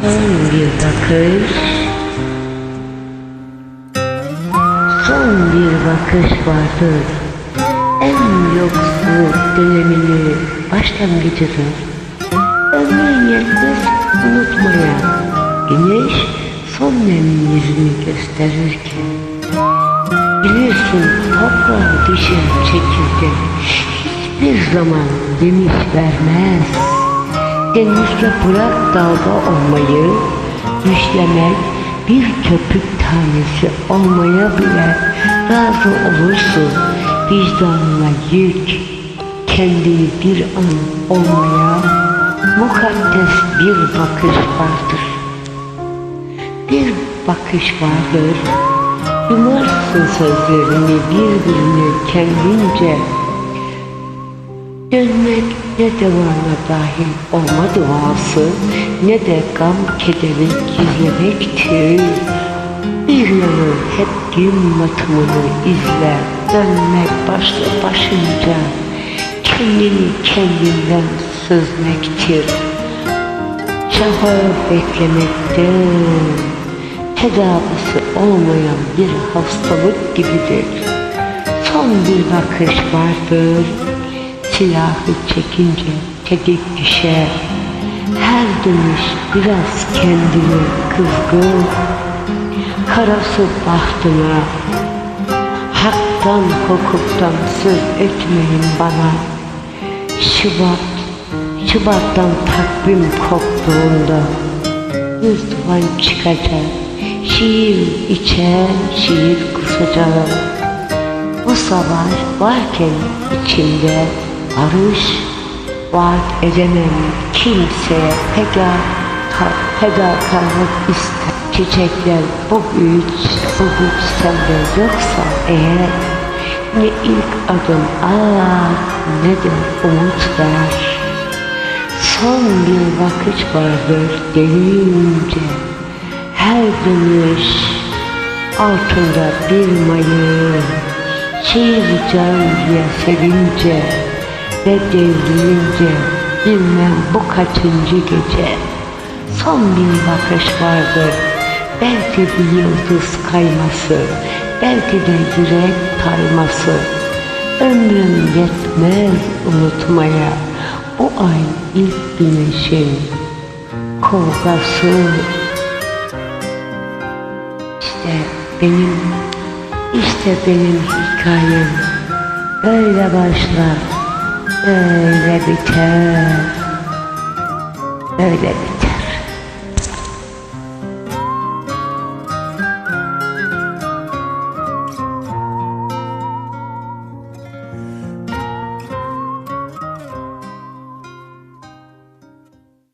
Son bir bakış Son bir bakış vardır. En yoksul dönemini başlangıcıdır Ömrün yetmez unutmaya Güneş son nemin yüzünü gösterirken. Bilirsin toprağı düşen çekirge. Hiçbir zaman yemiş vermez. Denizde bırak dalga olmayı Düşlemek bir köpük tanesi olmaya bile razı olursun. Vicdanına yük Kendini bir an olmaya Mukaddes bir bakış vardır. Bir bakış vardır. Yumarsın sözlerini birbirine kendince Dönmek ne devana dahil olma duası ne de gam kederi gizlemektir. Bir yanı hep gün batımını izler, dönmek başlı başınca kendini kendinden süzmektir. Şafağı beklemekte tedavisi olmayan bir hastalık gibidir. Son bir bakış vardır, silahı çekince tedik düşer. Her dönüş biraz kendini kızgın, karası bahtına. Haktan hukuktan söz etmeyin bana. Şubat, Şubat'tan takvim koptuğunda duman çıkacak. Şiir içer, şiir kusacağım. Bu savaş varken içimde barış vaat edemem kimseye feda fedakarlık ister. Çiçekler bu güç, bu güç sende yoksa eğer ne ilk adım at ne de umut ver. Son bir vakit vardır gelince her dönüş altında bir mayın Şiir can diye sevince ve devrilince bilmem bu kaçıncı gece. Son bir bakış vardır. Belki bir yıldız kayması belki de yürek kayması Ömrüm yetmez unutmaya. Bu ay ilk güneşin kovgası İşte benim, işte benim hikayem. Öyle başlar, öyle biter, öyle biter